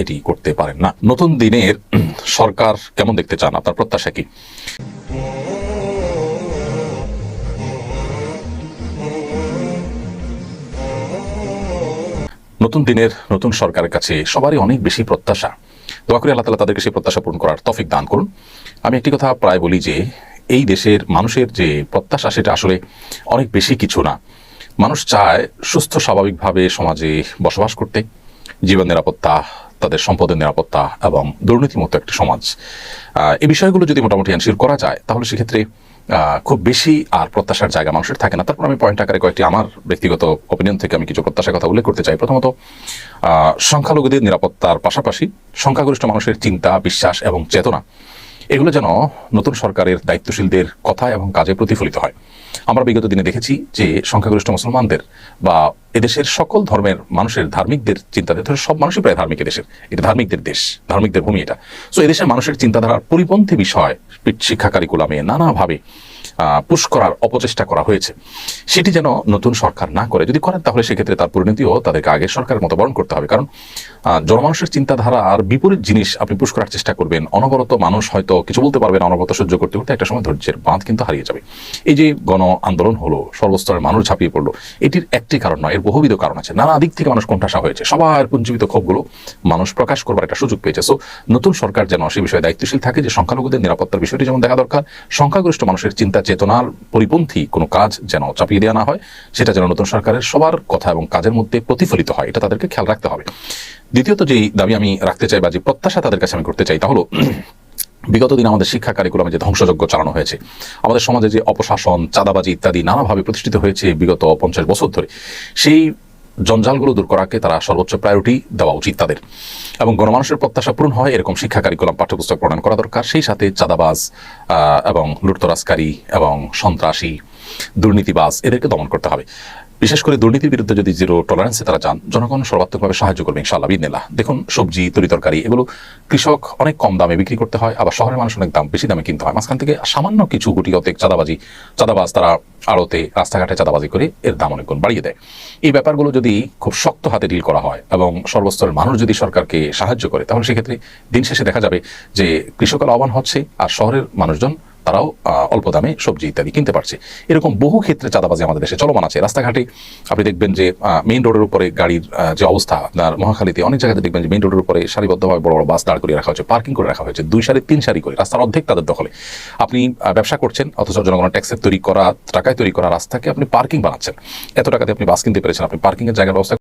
এটি করতে পারেন না। নতুন দিনের সরকার কেমন দেখতে চান? আপনার প্রত্যাশা কি? নতুন দিনের নতুন সরকারের কাছে সবারই অনেক বেশি প্রত্যাশা। দোয়া করে আল্লাহ তাদেরকে সেই প্রত্যাশা পূরণ করার তফিক দান করুন। আমি একটি কথা প্রায় বলি যে, এই দেশের মানুষের যে প্রত্যাশা, সেটা আসলে অনেক বেশি কিছু না। মানুষ চায় সুস্থ, স্বাভাবিকভাবে সমাজে বসবাস করতে, জীবন নিরাপত্তা তাদের সম্পদের নিরাপত্তা এবং দুর্নীতিমুক্ত একটি সমাজ। এই বিষয়গুলো যদি মোটামুটি এনশিওর করা যায়, তাহলে সেক্ষেত্রে খুব বেশি আর প্রত্যাশার জায়গা মানুষের থাকে না। তারপর আমি পয়েন্ট আকারে কয়েকটি আমার ব্যক্তিগত অপিনিয়ন থেকে আমি কিছু প্রত্যাশার কথা উল্লেখ করতে চাই। প্রথমত সংখ্যালঘুদের নিরাপত্তার পাশাপাশি সংখ্যাগরিষ্ঠ মানুষের চিন্তা, বিশ্বাস এবং চেতনা এগুলো যেন নতুন সরকারের দায়িত্বশীলদের কথা এবং কাজে প্রতিফলিত হয়। আমরা বিগত দিনে দেখেছি যে সংখ্যাগরিষ্ঠ মুসলমানদের বা এদেশের সকল ধর্মের মানুষের ধার্মিকদের চিন্তাধারা, ধরে সব মানুষই প্রায় ধার্মিক এদেশের। এটা ধার্মিকদের দেশ, ধার্মিকদের ভূমি এটা। সো এদেশের মানুষের চিন্তাধারার পরিপন্থী বিষয় শিক্ষা কারিকুলামে নানাভাবে পুশ করার অপচেষ্টা করা হয়েছে। সেটি যেন নতুন সরকার না করে। যদি করেন তাহলে সেক্ষেত্রে তার পরিণতিও তাদেরকে আগের সরকারের মতো বরণ করতে হবে। কারণ জনমানুষের চিন্তাধারা আর বিপরীত জিনিস আপনি পুশ করার চেষ্টা করবেন, অনবরত মানুষ হয়তো কিছু বলতে পারবেন অনবরত সহ্য করতে করতে একটা সময় ধৈর্যের বাঁধ কিন্তু হারিয়ে যাবে। এই যে গণ আন্দোলন হলো, সর্বস্তরের মানুষ ঝাঁপিয়ে পড়ল, এটির একটি কারণ নয়, এর বহুবিধ কারণ আছে। নানা দিক থেকে মানুষ কোণঠাসা হয়েছে। সবার পুঞ্জীবিত ক্ষোভগুলো মানুষ প্রকাশ করবার একটা সুযোগ পেয়েছে। সো নতুন সরকার যেন সে বিষয়ে দায়িত্বশীল থাকে যে সংখ্যালঘুদের নিরাপত্তার বিষয়টি যেমন দেখা দরকার, সংখ্যাগরিষ্ঠ মানুষের চিন্তা চেতনার পরিপন্থী কোনো কাজ যেন চাপিয়ে দেওয়া না হয়, সেটা যেন নতুন সরকারের সবার কথা এবং কাজের মধ্যে প্রতিফলিত হয়, এটা তাদেরকে খেয়াল রাখতে হবে। দ্বিতীয়ত যেই দাবি আমি রাখতে চাই বা যে প্রত্যাশা তাদের কাছে আমি করতে চাই, তা হলো বিগত দিন আমাদের শিক্ষা কারিকুলামে যে ধ্বংসযজ্ঞ চালানো হয়েছে, আমাদের সমাজে যে অপশাসন, চাঁদাবাজি ইত্যাদি নানাভাবে প্রতিষ্ঠিত হয়েছে বিগত পঞ্চাশ বছর ধরে, সেই জঞ্জালগুলো দূর করাকে তারা সর্বোচ্চ প্রায়োরিটি দেওয়া উচিত তাদের। এবং গণমানুষের প্রত্যাশা পূরণ হয়, এরকম শিক্ষা কারিকুলাম পাঠ্যপুস্তক প্রণয়ন করা দরকার। সেই সাথে চাঁদাবাজ এবং লুটতরাজকারী এবং সন্ত্রাসী দুর্নীতিবাজ, এদেরকে দমন করতে হবে। বিশেষ করে দুর্নীতির বিরুদ্ধে যদি জিরো টলারেন্সে তারা যান, জনগণ সর্বাত্মকভাবে সাহায্য করবে ইনশাআল্লাহ বিদিনিল্লাহ দেখুন, সবজি, তরি তরকারি, এগুলো কৃষক অনেক কম দামে বিক্রি করতে হয়, আবার শহরের মানুষ অনেক দাম, বেশি দামে কিনতে হয়। মাঝখান থেকে সামান্য কিছু গুটি অতেক চাঁদাবাজি, চাঁদাবাজ তারা আড়তে রাস্তাঘাটে চাঁদাবাজি করে এর দাম অনেক গুণ বাড়িয়ে দেয়। এই ব্যাপারগুলো যদি খুব শক্ত হাতে ডিল করা হয় এবং সর্বস্তরের মানুষ যদি সরকারকে সাহায্য করে, তাহলে সেক্ষেত্রে দিন শেষে দেখা যাবে যে কৃষকের আহ্বান হচ্ছে আর শহরের মানুষজন তারাও অল্প দামে সবজি ইত্যাদি কিনতে পারছে। এরকম বহু ক্ষেত্রে চাঁদাবাজি আমাদের দেশে চলমান আছে। রাস্তাঘাটে আপনি দেখবেন যে মেইন রোডের উপরে গাড়ির যে অবস্থা আপনার মহাখালীতে, অনেক জায়গাতে দেখবেন যে মেইন রোডের উপরে সারিবদ্ধভাবে বড় বড় বাস দাঁড় করিয়ে রাখা হয়েছে পার্কিং করে রাখা হয়েছে। দুই সারি, তিন সারি করে। রাস্তার অর্ধেক তাদের দখলে। আপনি ব্যবসা করছেন, অথচ জনগণের ট্যাক্সের তৈরি করা, টাকায় তৈরি করা রাস্তাকে আপনি পার্কিং বানাচ্ছেন। এত টাকাতে আপনি বাস কিনতে পেরেছেন, আপনি পার্কিংয়ের জায়গার ব্যবস্থা